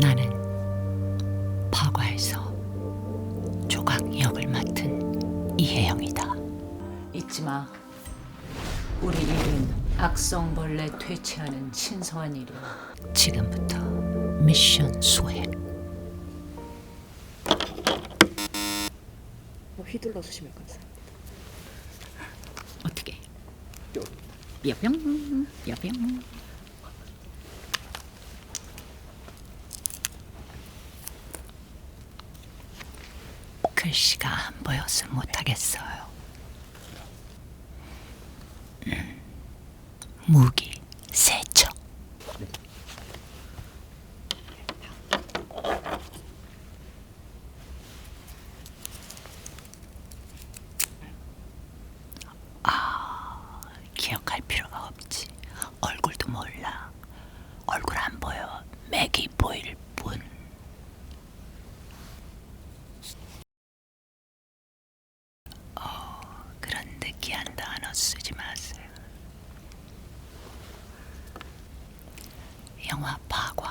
나는 파과에서 조각 역을 맡은 이혜영이다. 잊지 마. 우리 일은 악성벌레 퇴치하는 신성한 일이야. 지금부터 미션 수행. 뭐 휘둘러 주시면 감사합니다. 어떻게? 뼈병, 뼈병. 글씨가 안 보여서 못하겠어요. 음, 무기 세척. 기억할 필요가 없지. 얼굴도 몰라. 얼굴 안 보여. 맥이 보일 뿐. 어, 그런 느끼한 단어 쓰지 마세요. 영화 관심